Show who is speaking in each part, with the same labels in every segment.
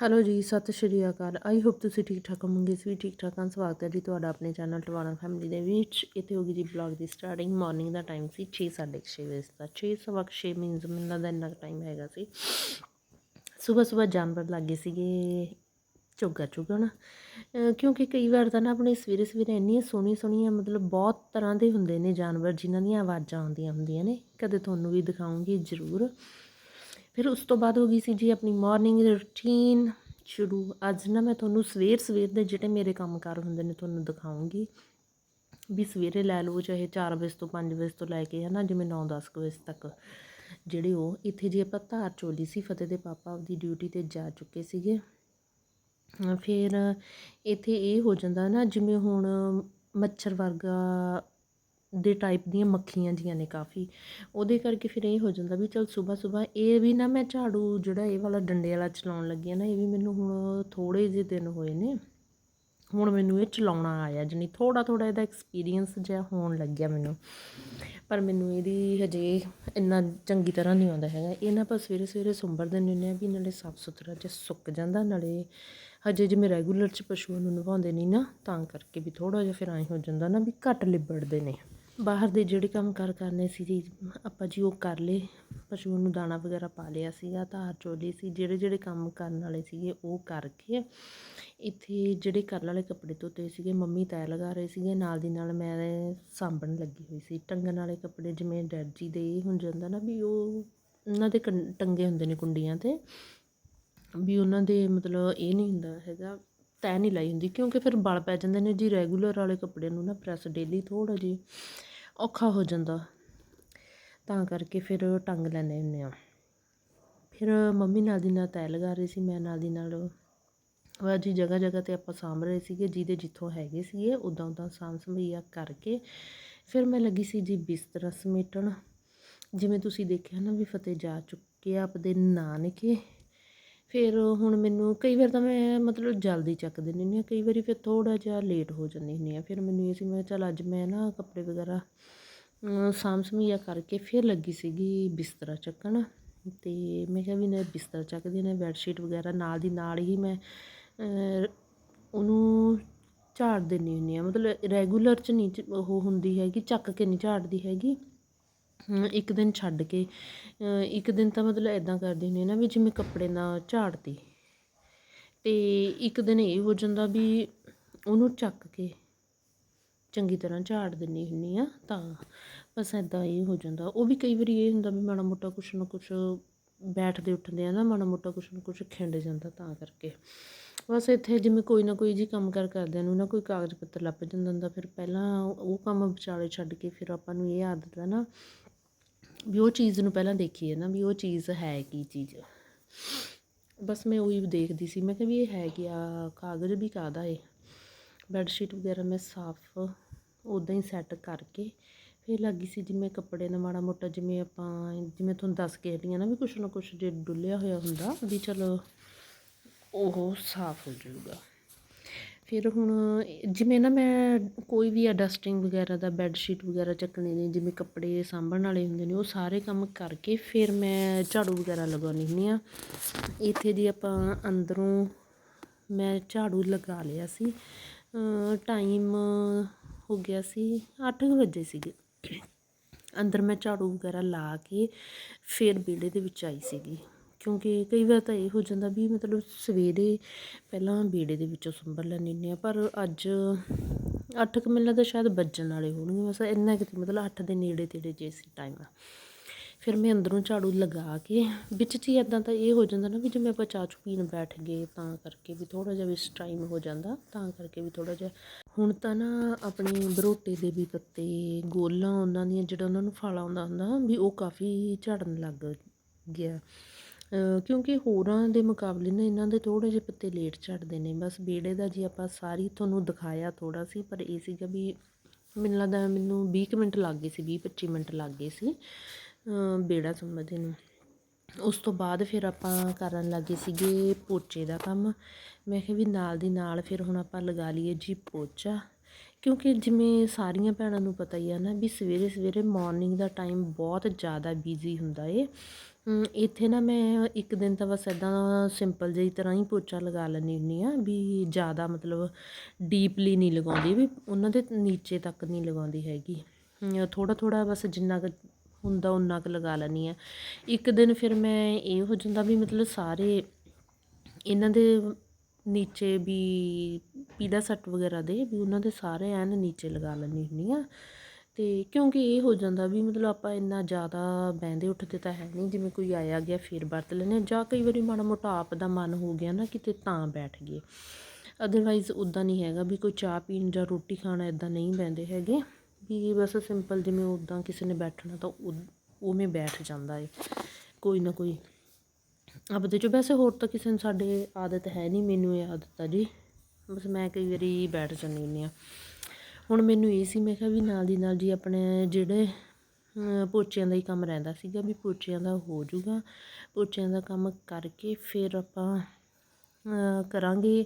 Speaker 1: Hello ਜੀ, ਸਤਿ ਸ਼੍ਰੀ ਅਕਾਲ। I hope ਤੁਸੀਂ ਠੀਕ ਠਾਕ ਹੋਵੋਗੇ। ਅਸੀਂ ਵੀ ਠੀਕ ਠਾਕ ਹਾਂ। ਸਵਾਗਤ ਹੈ ਜੀ ਤੁਹਾਡਾ ਆਪਣੇ ਚੈਨਲ ਟਵਾਣਾ ਫੈਮਿਲੀ ਦੇ ਵਿੱਚ। ਇੱਥੇ ਹੋ ਗਈ ਜੀ ਬਲੌਗ ਦੀ ਸਟਾਰਟਿੰਗ ਮਾਰਨਿੰਗ ਦਾ ਟਾਈਮ ਸੀ 6:30 ਵਜੇ ਦਾ। 6 ਸਵਾ 6 ਮੀਨਸ ਮੈਨੂੰ ਲੱਗਦਾ ਇੰਨਾ ਟਾਈਮ ਹੈਗਾ ਸੀ। ਸਵੇਰ ਸਵੇਰ ਜਾਨਵਰ ਲੱਗੇ ਸੀਗੇ। ਚੁੱਗਾ ਚੁਗਣ ਅਹ ਕਿਉਂਕਿ ਕਈ ਵਾਰ ਤਾਂ ਨਾ ਆਪਣੇ ਸਵੇਰੇ ਸਵੇਰੇ ਇੰਨੀਆਂ ਸੋਹਣੀਆਂ ਸੋਹਣੀਆਂ ਮਤਲਬ ਬਹੁਤ ਤਰ੍ਹਾਂ ਦੇ ਹੁੰਦੇ ਨੇ ਜਾਨਵਰ, ਜਿਨ੍ਹਾਂ ਦੀਆਂ ਆਵਾਜ਼ਾਂ ਆਉਂਦੀਆਂ ਹੁੰਦੀਆਂ ਨੇ। ਕਦੇ ਤੁਹਾਨੂੰ ਵੀ ਦਿਖਾਉਂਗੀ ਜ਼ਰੂਰ। ਫਿਰ ਉਸ ਤੋਂ ਬਾਅਦ ਹੋ ਗਈ ਸੀ ਜੀ ਆਪਣੀ ਮਾਰਨਿੰਗ ਰੂਟੀਨ ਸ਼ੁਰੂ, ਅੱਜ ਨਾ ਮੈਂ ਤੁਹਾਨੂੰ ਸਵੇਰ ਸਵੇਰ ਦੇ ਜਿਹੜੇ ਮੇਰੇ ਕੰਮਕਾਰ ਹੁੰਦੇ ਨੇ ਤੁਹਾਨੂੰ ਦਿਖਾਉਂਗੀ। ਵੀ ਸਵੇਰੇ ਲੈ ਲਓ, ਚਾਹੇ 4 ਵਜੇ ਤੋਂ 5 ਵਜੇ ਤੋਂ ਲੈ ਕੇ ਹੈ ਨਾ ਜਿਵੇਂ 9-10 ਵਜੇ ਤੱਕ। ਜਿਹੜੇ ਉਹ, ਇੱਥੇ ਜੇ ਆਪਾਂ ਧਾਰ ਚੋਲੀ ਸੀ, ਫਤਿਹ ਦੇ ਪਾਪਾ ਆਪਦੀ ਡਿਊਟੀ ਤੇ ਜਾ ਚੁੱਕੇ ਸੀਗੇ। ਫਿਰ ਇੱਥੇ ਇਹ ਹੋ ਜਾਂਦਾ ਨਾ, ਜਿਵੇਂ ਹੁਣ ਮੱਛਰ ਵਰਗਾ ਦੇ ਟਾਈਪ ਦੀਆਂ ਮੱਖੀਆਂ ਜੀਆਂ ਨੇ ਕਾਫੀ। ਉਹਦੇ ਕਰਕੇ ਫਿਰ ਇਹ ਹੋ ਜਾਂਦਾ ਵੀ ਚਲ ਸਵੇਰ ਸਵੇਰ ਇਹ ਵੀ ਨਾ ਮੈਂ ਝਾੜੂ ਜਿਹੜਾ ਇਹ ਵਾਲਾ ਡੰਡੇ ਵਾਲਾ ਚਲਾਉਣ ਲੱਗੀ ਆ ਨਾ, ਇਹ ਵੀ ਮੈਨੂੰ ਹੁਣ ਥੋੜੇ ਜਿਹੇ ਦਿਨ ਹੋਏ ਨੇ। ਹੁਣ ਮੈਨੂੰ ਇਹ ਚਲਾਉਣਾ ਆਇਆ ਜਣੀ ਥੋੜਾ ਥੋੜਾ ਇਹਦਾ ਐਕਸਪੀਰੀਅੰਸ ਜਿਹਾ ਹੋਣ ਲੱਗਿਆ ਮੈਨੂੰ। ਪਰ ਮੈਨੂੰ ਇਹਦੀ ਹਜੇ ਇੰਨਾ ਚੰਗੀ ਤਰ੍ਹਾਂ ਨਹੀਂ ਆਉਂਦਾ ਹੈਗਾ। ਇਹ ਨਾ ਆਪਾਂ ਸਵੇਰੇ ਸਵੇਰੇ ਸੁੰਬਰ ਦਿੰਦੇ ਹੁੰਦੇ ਆ ਵੀ ਨਾਲੇ ਸਾਫ਼ ਸੁਥਰਾ ਜਿਹਾ ਸੁੱਕ ਜਾਂਦਾ, ਨਾਲੇ ਹਜੇ ਜਿਵੇਂ ਰੈਗੂਲਰ ਚ ਪਸ਼ੂਆਂ ਨੂੰ ਨਵਾਉਂਦੇ ਨਹੀਂ ਨਾ, ਤਾਂ ਕਰਕੇ ਵੀ ਥੋੜਾ ਜਿਹਾ ਫਿਰ ਐਂ ਹੋ ਜਾਂਦਾ ਨਾ ਵੀ ਘੱਟ ਲਿਬੜਦੇ ਨੇ। ਬਾਹਰ ਦੇ ਜਿਹੜੇ ਕੰਮ ਕਾਰ ਕਰਨੇ ਸੀ ਜੀ, ਆਪਾਂ ਜੀ ਉਹ ਕਰ ਲਏ। ਪਸ਼ੂਆਂ ਨੂੰ ਦਾਣਾ ਵਗੈਰਾ ਪਾ ਲਿਆ ਸੀਗਾ ਧਾਰ ਚੋ ਚੋਲੀ ਸੀ, ਜਿਹੜੇ ਜਿਹੜੇ ਕੰਮ ਕਰਨ ਵਾਲੇ ਸੀਗੇ ਉਹ ਕਰਕੇ ਇੱਥੇ ਜਿਹੜੇ ਕਰਨ ਵਾਲੇ ਕੱਪੜੇ ਧੋਤੇ ਸੀਗੇ, ਮੰਮੀ ਤੈਅ ਲਗਾ ਰਹੇ ਸੀਗੇ। ਨਾਲ ਦੀ ਨਾਲ ਮੈਂ ਸਾਂਭਣ ਲੱਗੀ ਹੋਈ ਸੀ। ਟੰਗਣ ਵਾਲੇ ਕੱਪੜੇ ਜਿਵੇਂ ਡੈਡ ਜੀ ਦੇ ਇਹ ਹੋ ਜਾਂਦਾ ਨਾ ਵੀ ਉਹ ਉਹਨਾਂ ਦੇ ਕੰ- ਟੰਗੇ ਹੁੰਦੇ ਨੇ ਕੁੰਡੀਆਂ ਤੇ, ਵੀ ਉਹਨਾਂ ਦੇ ਮਤਲਬ ਇਹ ਨਹੀਂ ਹੁੰਦਾ ਹੈਗਾ, ਤੈਅ ਨਹੀਂ ਲਾਈ ਹੁੰਦੀ। ਕਿਉਂਕਿ ਫਿਰ ਬਲ ਪੈ ਜਾਂਦੇ ਨੇ ਜੀ, ਰੈਗੂਲਰ ਵਾਲੇ ਕੱਪੜੇ ਨੂੰ ਨਾ ਪ੍ਰੈਸ ਡੇਲੀ ਥੋੜਾ ਜੀ ਔਖਾ ਹੋ ਜਾਂਦਾ। ਤਾਂ ਕਰਕੇ ਫਿਰ ਟੰਗ ਲੈਂਦੇ ਹੁੰਦੇ ਹਾਂ। ਫਿਰ ਮੰਮੀ ਨਾਲ ਦੀ ਨਾਲ ਤੈਅ ਲਗਾ ਰਹੀ ਸੀ, ਮੈਂ ਨਾਲ ਦੀ ਨਾਲ ਵਾ ਜੀ ਜਗ੍ਹਾ ਜਗ੍ਹਾ ਤੇ ਆਪਾਂ ਸਾਂਭ ਰਹੇ ਸੀਗੇ, ਜਿਹਦੇ ਜਿੱਥੋਂ ਹੈਗੇ ਸੀਗੇ ਉਦਾਂ ਉਦਾਂ ਸਾਂਭ ਸੰਭਈਆ ਕਰਕੇ। ਫਿਰ ਮੈਂ ਲੱਗੀ ਸੀ ਜੀ ਬਿਸਤਰਾ ਸਮੇਟਣ। ਜਿਵੇਂ ਤੁਸੀਂ ਦੇਖਿਆ ਨਾ ਵੀ ਫਤਿਹ ਜਾ ਚੁੱਕੇ ਆ, ਆਪਦੇ ਨਾਨਕੇ। ਫਿਰ ਹੁਣ ਮੈਨੂੰ ਕਈ ਵਾਰ ਤਾਂ ਮੈਂ ਮਤਲਬ ਜਲਦੀ ਚੱਕ ਦਿੰਦੀ ਹੁੰਦੀ ਹਾਂ, ਕਈ ਵਾਰੀ ਫਿਰ ਥੋੜ੍ਹਾ ਜਿਹਾ ਲੇਟ ਹੋ ਜਾਂਦੀ ਹੁੰਦੀ ਹਾਂ। ਫਿਰ ਮੈਨੂੰ ਇਹ ਸੀ, ਮੈਂ ਚੱਲ ਅੱਜ ਮੈਂ ਨਾ ਕੱਪੜੇ ਵਗੈਰਾ ਸਾਂਭ ਸਮੀਆ ਕਰਕੇ ਫਿਰ ਲੱਗੀ ਸੀਗੀ ਬਿਸਤਰਾ ਚੱਕਣ। ਤੇ ਮੈਂ ਕਿਹਾ ਵੀ ਨਾ ਬਿਸਤਰਾ ਚੱਕਦੀ ਨਾ ਬੈੱਡ ਸ਼ੀਟ ਵਗੈਰਾ ਨਾਲ ਦੀ ਨਾਲ ਹੀ ਮੈਂ ਉਹਨੂੰ ਝਾੜ ਦਿੰਦੀ ਹੁੰਦੀ ਹਾਂ। ਮਤਲਬ ਰੈਗੂਲਰ ਚ ਨਹੀਂ ਚ- ਉਹ ਹੁੰਦੀ ਹੈਗੀ, ਚੱਕ ਕੇ ਨਹੀਂ ਝਾੜਦੀ ਹੈਗੀ। ਇੱਕ ਦਿਨ ਛੱਡ ਕੇ ਇੱਕ ਦਿਨ ਤਾਂ ਮਤਲਬ ਇਦਾਂ ਕਰਦੀ ਹੁੰਦੀ ਨਾ ਵੀ ਜਿਵੇਂ ਕੱਪੜੇ ਨਾਲ ਝਾੜਤੀ। ਤੇ ਇੱਕ ਦਿਨ ਇਹ ਹੋ ਜਾਂਦਾ ਵੀ ਉਹਨੂੰ ਚੱਕ ਕੇ ਚੰਗੀ ਤਰ੍ਹਾਂ ਝਾੜ ਦਿੰਦੀ ਹੁੰਦੀ ਆ ਤਾਂ ਬਸ ਇਦਾਂ ਇਹ ਹੋ ਜਾਂਦਾ। ਉਹ ਵੀ ਕਈ ਵਾਰੀ ਇਹ ਹੁੰਦਾ ਵੀ ਮਾੜਾ ਮੋਟਾ ਕੁਛ ਨਾ ਕੁਛ ਬੈਠਦੇ ਉੱਠਦੇ ਆ ਨਾ, ਮਾੜਾ ਮੋਟਾ ਕੁਛ ਨਾ ਕੁਛ ਖਿੰਡ ਜਾਂਦਾ ਤਾਂ ਕਰਕੇ। ਬਸ ਇੱਥੇ ਜਿਵੇਂ ਕੋਈ ਨਾ ਕੋਈ ਜੀ ਕੰਮ ਕਾਰ ਕਰਦਿਆਂ ਨੂੰ ਨਾ ਕੋਈ ਕਾਗਜ਼ ਪੱਤਰ ਲੱਭ ਜਾਂਦਾ ਹੁੰਦਾ, ਫਿਰ ਪਹਿਲਾਂ ਉਹ ਕੰਮ ਵਿਚਾਲੇ ਛੱਡ ਕੇ ਫਿਰ ਆਪਾਂ ਨੂੰ ਇਹ ਆਦਤ ਹੈ ਨਾ ਵੀ ਉਹ ਚੀਜ਼ ਨੂੰ ਪਹਿਲਾਂ ਦੇਖੀਏ ਨਾ, ਵੀ ਉਹ ਚੀਜ਼ ਹੈ ਕੀ ਚੀਜ਼। ਬਸ ਮੈਂ ਉਹੀ ਦੇਖਦੀ ਸੀ, ਮੈਂ ਕਿਹਾ ਵੀ ਇਹ ਹੈ ਕੀ ਆ, ਕਾਗਜ਼ ਵੀ ਕਾਹਦਾ ਏ? ਬੈੱਡ ਸ਼ੀਟ ਵਗੈਰਾ ਮੈਂ ਸਾਫ਼ ਉਦਾਂ ਹੀ ਸੈੱਟ ਕਰਕੇ ਫਿਰ ਲੱਗੀ ਸੀ ਜਿਵੇਂ ਕੱਪੜੇ ਦਾ ਮਾੜਾ ਮੋਟਾ ਜਿਵੇਂ ਆਪਾਂ, ਜਿਵੇਂ ਤੁਹਾਨੂੰ ਦੱਸ ਕੇ ਹਟੀ ਨਾ ਵੀ ਕੁਛ ਨਾ ਕੁਛ ਜੇ ਡੁੱਲਿਆ ਹੋਇਆ ਹੁੰਦਾ ਵੀ ਚਲੋ ਉਹ ਸਾਫ਼ ਹੋ ਜਾਊਗਾ। ਫਿਰ ਹੁਣ ਜਿਵੇਂ ਨਾ ਮੈਂ ਕੋਈ ਵੀ ਆ ਡਸਟਿੰਗ ਵਗੈਰਾ ਦਾ ਬੈੱਡ ਸ਼ੀਟ ਵਗੈਰਾ ਚੱਕਣੇ ਨੇ, ਜਿਵੇਂ ਕੱਪੜੇ ਸਾਂਭਣ ਵਾਲੇ ਹੁੰਦੇ ਨੇ, ਉਹ ਸਾਰੇ ਕੰਮ ਕਰਕੇ ਫਿਰ ਮੈਂ ਝਾੜੂ ਵਗੈਰਾ ਲਗਾਉਣੀ ਹੁੰਦੀ ਆ ਇੱਥੇ ਜੀ ਆਪਾਂ ਅੰਦਰੋਂ ਮੈਂ ਝਾੜੂ ਲਗਾ ਲਿਆ ਸੀ। ਟਾਈਮ ਹੋ ਗਿਆ ਸੀ 8 ਵਜੇ ਸੀਗੇ। ਅੰਦਰ ਮੈਂ ਝਾੜੂ ਵਗੈਰਾ ਲਾ ਕੇ ਫਿਰ ਵਿਹੜੇ ਦੇ ਵਿੱਚ ਆਈ ਸੀਗੀ। ਕਿਉਂਕਿ ਕਈ ਵਾਰ ਤਾਂ ਇਹ ਹੋ ਜਾਂਦਾ ਵੀ ਮਤਲਬ ਸਵੇਰੇ ਪਹਿਲਾਂ ਬੇੜੇ ਦੇ ਵਿੱਚੋਂ ਸੰਭਰ ਲੈਂਦੀ ਹੁੰਦੀ ਹਾਂ ਪਰ ਅੱਜ ਅੱਠ ਕੁ ਮੈਨੂੰ ਲੱਗਦਾ ਸ਼ਾਇਦ ਵੱਜਣ ਵਾਲੇ ਹੋਣਗੇ, ਬਸ ਇੰਨਾ ਕਿਤੇ ਮਤਲਬ ਅੱਠ ਦੇ ਨੇੜੇ ਤੇੜੇ ਜੇ ਸੀ ਟਾਈਮ ਫਿਰ ਮੈਂ ਅੰਦਰੋਂ ਝਾੜੂ ਲਗਾ ਕੇ, ਵਿੱਚ 'ਚ ਹੀ ਇਦਾਂ ਤਾਂ ਇਹ ਹੋ ਜਾਂਦਾ ਨਾ ਵੀ ਜਿਵੇਂ ਆਪਾਂ ਚਾਹ ਚੂ ਪੀਣ ਬੈਠ ਗਏ ਤਾਂ ਕਰਕੇ ਵੀ ਥੋੜਾ ਜਿਹਾ ਵਿੱਚ ਟਾਈਮ ਹੋ ਜਾਂਦਾ, ਤਾਂ ਕਰਕੇ ਵੀ ਥੋੜਾ ਜਿਹਾ। ਹੁਣ ਤਾਂ ਨਾ ਆਪਣੇ ਬਰੋਟੇ ਦੇ ਵੀ ਪੱਤੇ, ਗੋਲਾਂ ਉਹਨਾਂ ਦੀਆਂ ਜਿਹੜਾ ਉਹਨਾਂ ਨੂੰ ਫਲ ਆਉਂਦਾ ਹੁੰਦਾ, ਵੀ ਉਹ ਕਾਫੀ ਝੜਨ ਲੱਗ ਗਿਆ। ਕਿਉਂਕਿ ਹੋਰਾਂ ਦੇ ਮੁਕਾਬਲੇ ਨਾ ਇਹਨਾਂ ਦੇ ਥੋੜ੍ਹੇ ਜਿਹੇ ਪੱਤੇ ਲੇਟ ਝੜਦੇ ਨੇ। ਬਸ ਬੇੜੇ ਦਾ ਜੀ ਆਪਾਂ ਸਾਰੀ ਤੁਹਾਨੂੰ ਦਿਖਾਇਆ ਥੋੜ੍ਹਾ ਸੀ, ਪਰ ਇਹ ਸੀਗਾ ਵੀ ਮੈਨੂੰ ਲੱਗਦਾ ਮੈਨੂੰ 20 ਕੁ ਮਿੰਟ ਲੱਗ ਗਏ ਸੀ 20 25 ਮਿੰਟ ਲੱਗ ਗਏ ਸੀ ਬੇੜਾ ਸੰਭਦੇ ਨੂੰ। ਉਸ ਤੋਂ ਬਾਅਦ ਫਿਰ ਆਪਾਂ ਕਰਨ ਲੱਗੇ ਸੀਗੇ ਪੋਚੇ ਦਾ ਕੰਮ। ਮੈਂ ਕਿਹਾ ਵੀ ਨਾਲ ਦੀ ਨਾਲ ਫਿਰ ਹੁਣ ਆਪਾਂ ਲਗਾ ਲਈਏ ਜੀ ਪੋਚਾ। ਕਿਉਂਕਿ ਜਿਵੇਂ ਸਾਰੀਆਂ ਭੈਣਾਂ ਨੂੰ ਪਤਾ ਹੀ ਆ ਨਾ ਵੀ ਸਵੇਰੇ ਸਵੇਰੇ ਮਾਰਨਿੰਗ ਦਾ ਟਾਈਮ ਬਹੁਤ ਜ਼ਿਆਦਾ ਬਿਜ਼ੀ ਹੁੰਦਾ ਏ। ਇੱਥੇ ਨਾ ਮੈਂ ਇੱਕ ਦਿਨ ਤਾਂ ਬਸ ਇੱਦਾਂ ਸਿੰਪਲ ਜਿਹੀ ਤਰ੍ਹਾਂ ਹੀ ਪੋਚਾ ਲਗਾ ਲੈਂਦੀ ਹੁੰਦੀ ਹਾਂ ਵੀ ਜ਼ਿਆਦਾ ਮਤਲਬ ਡੀਪਲੀ ਨਹੀਂ ਲਗਾਉਂਦੀ, ਵੀ ਉਹਨਾਂ ਦੇ ਨੀਚੇ ਤੱਕ ਨਹੀਂ ਲਗਾਉਂਦੀ ਹੈਗੀ। ਥੋੜ੍ਹਾ ਥੋੜ੍ਹਾ ਬਸ ਜਿੰਨਾ ਕੁ ਹੁੰਦਾ ਉਨਾ ਕੁ ਲਗਾ ਲੈਂਦੀ ਹਾਂ। ਇੱਕ ਦਿਨ ਫਿਰ ਮੈਂ ਇਹ ਹੋ ਜਾਂਦਾ ਵੀ ਮਤਲਬ ਸਾਰੇ ਇਹਨਾਂ ਦੇ ਨੀਚੇ ਵੀ ਪੀਲਾ ਸੱਟ ਵਗੈਰਾ ਦੇ ਵੀ ਉਹਨਾਂ ਦੇ ਸਾਰੇ ਐਨ ਨੀਚੇ ਲਗਾ ਲੈਂਦੀ ਹੁੰਦੀ ਹਾਂ। ਤੇ ਕਿਉਂਕਿ ਇਹ ਹੋ ਜਾਂਦਾ ਵੀ ਮਤਲਬ ਆਪਾਂ ਇੰਨਾ ਜ਼ਿਆਦਾ ਬਹਿੰਦੇ ਉੱਠਦੇ ਤਾਂ ਹੈ ਨਹੀਂ, ਜਿਵੇਂ ਕੋਈ ਆਇਆ ਗਿਆ ਫਿਰ ਵਰਤ ਲੈਂਦੇ ਹਾਂ, ਜਾਂ ਕਈ ਵਾਰੀ ਮਾੜਾ ਮੋਟਾ ਆਪ ਦਾ ਮਨ ਹੋ ਗਿਆ ਨਾ ਕਿਤੇ ਤਾਂ ਬੈਠ ਗਏ। ਅਦਰਵਾਈਜ਼ ਉਦਾਂ ਨਹੀਂ ਹੈਗਾ ਵੀ ਕੋਈ ਚਾਹ ਪੀਣ ਜਾਂ ਰੋਟੀ ਖਾਣਾ ਇਦਾਂ ਨਹੀਂ ਬਹਿੰਦੇ ਹੈਗੇ, ਵੀ ਬਸ ਸਿੰਪਲ ਜਿਵੇਂ ਉਦਾਂ ਕਿਸੇ ਨੇ ਬੈਠਣਾ ਤਾਂ ਉਵੇਂ ਬੈਠ ਜਾਂਦਾ ਏ। ਕੋਈ ਨਾ ਕੋਈ ਆਪਦੇ 'ਚੋਂ ਵੈਸੇ ਹੋਰ ਤਾਂ ਕਿਸੇ ਨੂੰ ਸਾਡੇ ਆਦਤ ਹੈ ਨਹੀਂ, ਮੈਨੂੰ ਇਹ ਆਦਤ ਆ ਜੀ। ਬਸ ਮੈਂ ਕਈ ਵਾਰੀ ਬੈਠ ਜਾਂਦੀ ਹੁੰਦੀ ਹਾਂ। ਹੁਣ ਮੈਨੂੰ ਇਹ ਸੀ, ਮੈਂ ਕਿਹਾ ਵੀ ਨਾਲ ਦੀ ਨਾਲ ਜੀ ਆਪਣੇ ਜਿਹੜੇ ਪੋਚਿਆਂ ਦਾ ਹੀ ਕੰਮ ਰਹਿੰਦਾ ਸੀਗਾ ਵੀ ਪੋਚਿਆਂ ਦਾ ਹੋ ਜਾਊਗਾ। ਪੋਚਿਆਂ ਦਾ ਕੰਮ ਕਰਕੇ ਫਿਰ ਆਪਾਂ ਕਰਾਂਗੇ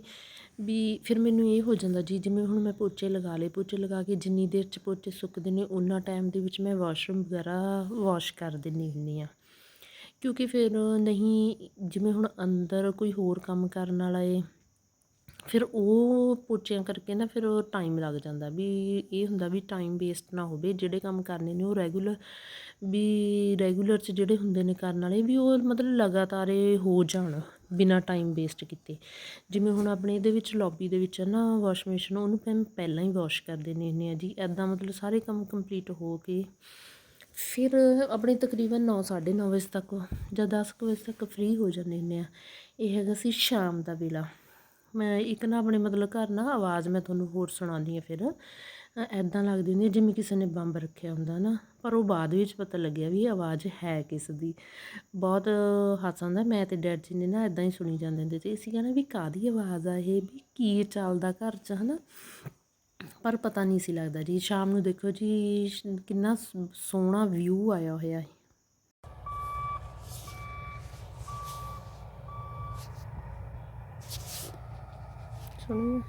Speaker 1: ਵੀ ਫਿਰ ਮੈਨੂੰ ਇਹ ਹੋ ਜਾਂਦਾ ਜੀ, ਜਿਵੇਂ ਹੁਣ ਮੈਂ ਪੋਚੇ ਲਗਾ ਲਏ, ਪੋਚੇ ਲਗਾ ਕੇ ਜਿੰਨੀ ਦੇਰ ਚ ਪੋਚੇ ਸੁੱਕਦੇ ਨੇ ਉਹਨਾਂ ਟਾਈਮ ਦੇ ਵਿੱਚ ਮੈਂ ਵਾਸ਼ਰੂਮ ਵਗੈਰਾ ਵਾਸ਼ ਕਰ ਦਿੰਦੀ ਹੁੰਦੀ ਆ ਕਿਉਂਕਿ ਫਿਰ ਨਹੀਂ, ਜਿਵੇਂ ਹੁਣ ਅੰਦਰ ਕੋਈ ਹੋਰ ਕੰਮ ਕਰਨ ਵਾਲਾ ਏ ਫਿਰ ਉਹ ਪੋਚਿਆਂ ਕਰਕੇ ਨਾ ਫਿਰ ਉਹ ਟਾਈਮ ਲੱਗ ਜਾਂਦਾ ਵੀ ਇਹ ਹੁੰਦਾ ਵੀ ਟਾਈਮ ਵੇਸਟ ਨਾ ਹੋਵੇ, ਜਿਹੜੇ ਕੰਮ ਕਰਨੇ ਨੇ ਉਹ ਰੈਗੂਲਰ ਵੀ ਰੈਗੂਲਰ ਚ ਜਿਹੜੇ ਹੁੰਦੇ ਨੇ ਕਰਨ ਵਾਲੇ ਵੀ ਉਹ ਮਤਲਬ ਲਗਾਤਾਰ ਇਹ ਹੋ ਜਾਣ ਬਿਨਾ ਟਾਈਮ ਵੇਸਟ ਕੀਤੇ। ਜਿਵੇਂ ਹੁਣ ਆਪਣੇ ਇਹਦੇ ਵਿੱਚ ਲੌਬੀ ਦੇ ਵਿੱਚ ਨਾ ਵਾਸ਼ ਮਸ਼ੀਨ ਉਹਨੂੰ ਮੈਂ ਪਹਿਲਾਂ ਹੀ ਵਾਸ਼ ਕਰ ਦਿੰਦੇ ਹੁੰਦੀ ਹਾਂ ਜੀ ਐਦਾਂ ਮਤਲਬ ਸਾਰੇ ਕੰਮ ਕੰਪਲੀਟ ਹੋ ਕੇ ਫਿਰ ਆਪਣੇ ਤਕਰੀਬਨ 9 9:30 ਵਜੇ ਤੱਕ ਜਾਂ 10 ਕੁ ਵਜੇ ਤੱਕ ਫ੍ਰੀ ਹੋ ਜਾਂਦੇ ਹੁੰਦੇ ਆ। ਇਹ ਹੈਗਾ ਸੀ ਸ਼ਾਮ ਦਾ ਵੇਲਾ। ਮੈਂ ਇੱਕ ਨਾ ਆਪਣੇ ਮਤਲਬ ਘਰ ਨਾ ਆਵਾਜ਼ ਮੈਂ ਤੁਹਾਨੂੰ ਹੋਰ ਸੁਣਾਉਂਦੀ ਹਾਂ ਫਿਰ। ਐਦਾਂ ਲੱਗਦੀ ਹੁੰਦੀ ਆ, ਜਿਵੇਂ ਕਿਸੇ ਨੇ ਬੰਬ ਰੱਖਿਆ ਹੁੰਦਾ ਨਾ, ਪਰ ਉਹ ਬਾਅਦ ਵਿੱਚ ਪਤਾ ਲੱਗਿਆ ਵੀ ਆਵਾਜ਼ ਹੈ ਕਿਸ ਦੀ। ਬਹੁਤ ਹਾਸਾ ਆਉਂਦਾ, ਮੈਂ ਤੇ ਡੈਡ ਜੀ ਨੇ ਨਾ ਐਦਾਂ ਹੀ ਸੁਣੀ ਜਾਂਦੇ ਹੁੰਦੇ ਤੇ ਅਸੀਂ ਕਹਿੰਦਾ ਵੀ ਕਾਦੀ ਆਵਾਜ਼ ਆ ਇਹ, ਵੀ ਕੀ ਚੱਲਦਾ ਘਰ 'ਚ, ਹਨਾ? ਪਰ ਪਤਾ ਨਹੀਂ ਸੀ ਲੱਗਦਾ ਜੀ। ਸ਼ਾਮ ਨੂੰ ਦੇਖੋ ਜੀ, ਕਿੰਨਾ ਸ- ਸੋਹਣਾ ਵਿਊ ਆਇਆ ਹੋਇਆ ਹੈ ਸੁਣੋ